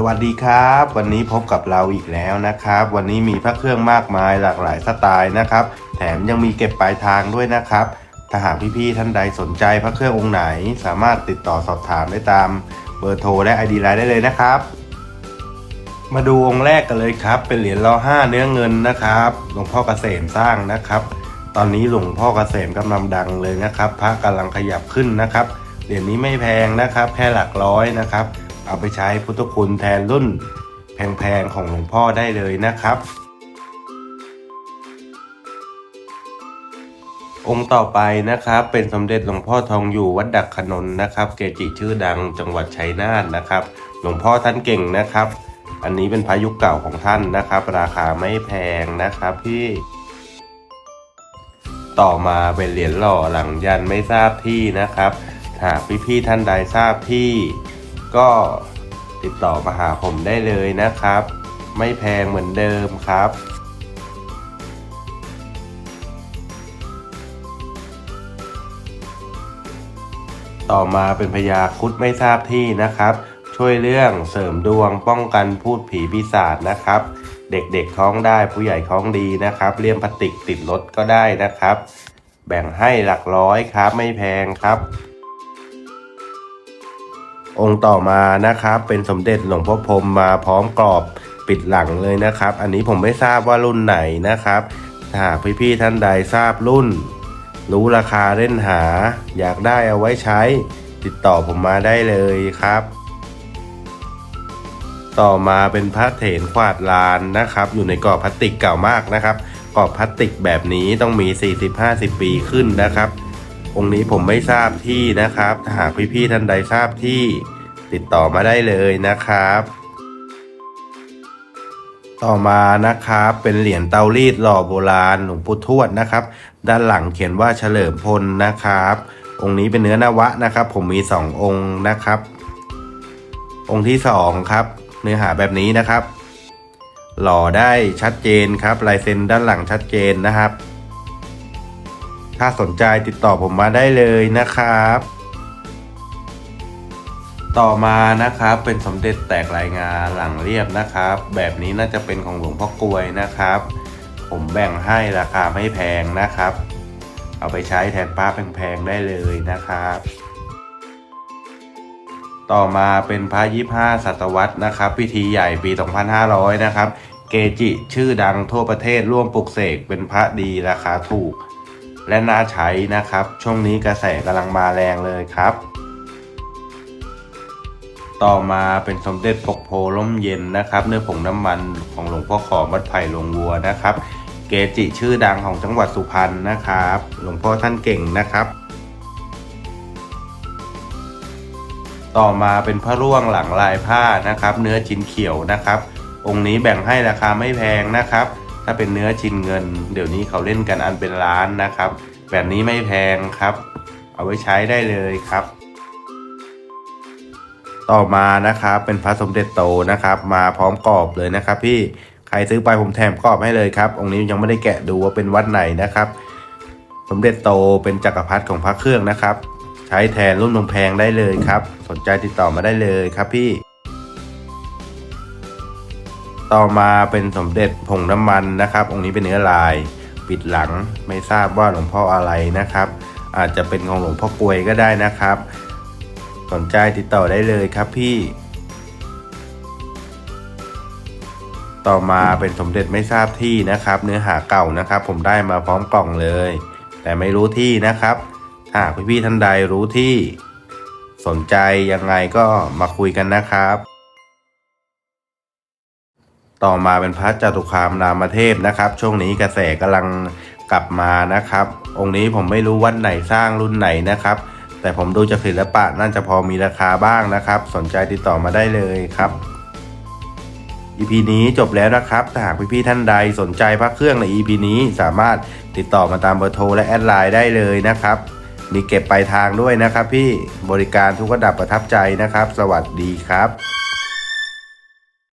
สวัสดีครับ วันนี้พบกับเราอีกแล้วนะครับ วันนี้มีพระเครื่องมากมายหลากหลายสไตล์นะครับ แถมยังมีเก็บปลายทางด้วยนะครับ ถ้าหากพี่ๆท่านใดสนใจพระเครื่ององค์ไหน สามารถติดต่อสอบถามได้ตามเบอร์โทรและ ID ไลน์ได้เลยนะครับ มาดูองค์แรกกันเลยครับ เป็นเหรียญรอห้าเนื้อเงินนะครับหลวงพ่อเกษมสร้างนะครับ ตอนนี้หลวงพ่อเกษมกำลังดังเลยนะครับ พระกำลังขยับขึ้นนะครับเหรียญนี้ไม่แพงนะครับ แค่หลักร้อยนะครับ เอาไปใช้พุทธคุณแทนรุ่นแพงๆของหลวงพ่อได้เลยนะครับ องค์ต่อไปนะครับ เป็นสมเด็จหลวงพ่อทองอยู่วัดดักขนนนะครับ เกจิชื่อดังจังหวัดชัยนาทนะครับ หลวงพ่อท่านเก่งนะครับ อันนี้เป็นพายุเก่าของท่านนะครับ ราคาไม่แพงนะครับพี่ต่อมาเป็นเหรียญหล่อหลังยันไม่ทราบที่นะครับ หากพี่ๆท่านใดทราบที่ ก็ติดต่อมาหาผมได้เลยนะครับ ไม่แพงเหมือนเดิมครับต่อมาเป็นพญาคุดไม่ทราบที่นะครับ ช่วยเรื่องเสริมดวงป้องกันพูดผีปีศาจนะครับ เด็กๆท้องได้ผู้ใหญ่ท้องดีนะครับเลี่ยมพลาสติกติดรถก็ได้นะครับ แบ่งให้หลักร้อยครับไม่แพงครับ องค์ต่อมานะครับ เป็นสมเด็จหลวงพ่อพรมมาพร้อมกรอบปิดหลังเลยนะครับ อันนี้ผมไม่ทราบว่ารุ่นไหนนะครับถ้าหากพี่ๆท่านใดทราบรุ่น รู้ราคาเล่นหา อยากได้เอาไว้ใช้ ติดต่อผมมาได้เลยครับ ต่อมาเป็นพระเถนขวาดลานนะครับ อยู่ในกรอบพลาสติกเก่ามากนะครับกรอบพลาสติกแบบนี้ต้องมี 40-50 ปีขึ้นนะครับ องค์นี้ผมไม่ทราบที่นะครับ ถ้าหากพี่ๆท่านใดทราบที่ติดต่อมาได้เลยนะครับ ต่อมานะครับเป็นเหรียญเตารีดหล่อโบราณหลวงปู่ทวดนะครับ ด้านหลังเขียนว่าเฉลิมพลนะครับ องค์นี้เป็นเนื้อนวะนะครับ ผมมีสององค์นะครับ องค์ที่สองครับเนื้อหาแบบนี้นะครับ หล่อได้ชัดเจนครับลายเซ็นด้านหลังชัดเจนนะครับ ถ้าสนใจติดต่อผมมาได้เลยนะครับ ต่อมานะครับเป็นสมเด็จแตกลายงานหลังเรียบนะครับ แบบนี้น่าจะเป็นของหลวงพ่อกลวยนะครับ ผมแบ่งให้ราคาไม่แพงนะครับ เอาไปใช้แทนป้าแพงๆได้เลยนะครับต่อมาเป็นพระยี่ห้าศตวรรษนะครับพิธีใหญ่ปี 2500 นะครับ เกจิชื่อดังทั่วประเทศร่วมปลุกเสกเป็นพระดีราคาถูก และน่าใช้นะครับ ช่วงนี้กระแสกำลังมาแรงเลยครับ ต่อมาเป็นสมเด็จปกโพล่มเย็นนะครับ เนื้อผงน้ำมันของหลวงพ่อขอมวัดไผ่หลวงวัวนะครับ เกจิชื่อดังของจังหวัดสุพรรณนะครับ หลวงพ่อท่านเก่งนะครับต่อมาเป็นพระร่วงหลังลายผ้านะครับ เนื้อชิ้นเขียวนะครับ องค์นี้แบ่งให้ราคาไม่แพงนะครับ ถ้าเป็นเนื้อชินเงิน เดี๋ยวนี้เขาเล่นกันอันเป็นล้านนะครับ แบบนี้ไม่แพงครับ เอาไว้ใช้ได้เลยครับ ต่อมานะครับเป็นพระสมเด็จโตนะครับ มาพร้อมกรอบเลยนะครับ พี่ใครซื้อไปผมแถมกรอบให้เลยครับ องค์นี้ยังไม่ได้แกะดูว่าเป็นวัดไหนนะครับ สมเด็จโตเป็นจักรพรรดิของพระเครื่องนะครับ ใช้แทนรุ่นนมแพงได้เลยครับ สนใจติดต่อมาได้เลยครับพี่ ต่อมาเป็นสมเด็จผงน้ำมันนะครับ องค์นี้เป็นเนื้อลาย ปิดหลังไม่ทราบว่าหลวงพ่ออะไรนะครับ อาจจะเป็นของหลวงพ่อกวยก็ได้นะครับ สนใจติดต่อได้เลยครับพี่ ต่อมาเป็นสมเด็จไม่ทราบที่นะครับ เนื้อหาเก่านะครับ ผมได้มาพร้อมกล่องเลย แต่ไม่รู้ที่นะครับถ้าหากพี่ๆท่านใดรู้ที่ สนใจยังไงก็มาคุยกันนะครับ ต่อมาเป็นพระจตุคามรามเทพนะครับ ช่วงนี้กระแสกำลังกลับมานะครับ องค์นี้ผมไม่รู้วัดไหนสร้างรุ่นไหนนะครับ แต่ผมดูจากศิลปะน่าจะพอมีราคาบ้างนะครับ สนใจติดต่อมาได้เลยครับ EP นี้จบแล้วนะครับ ถ้าหากพี่ๆท่านใดสนใจพระเครื่องใน EP นี้สามารถติดต่อมาตามเบอร์โทรและแอดไลน์ได้เลยนะครับ มีเก็บปลายทางด้วยนะครับ พี่บริการทุกระดับประทับใจนะครับ สวัสดีครับ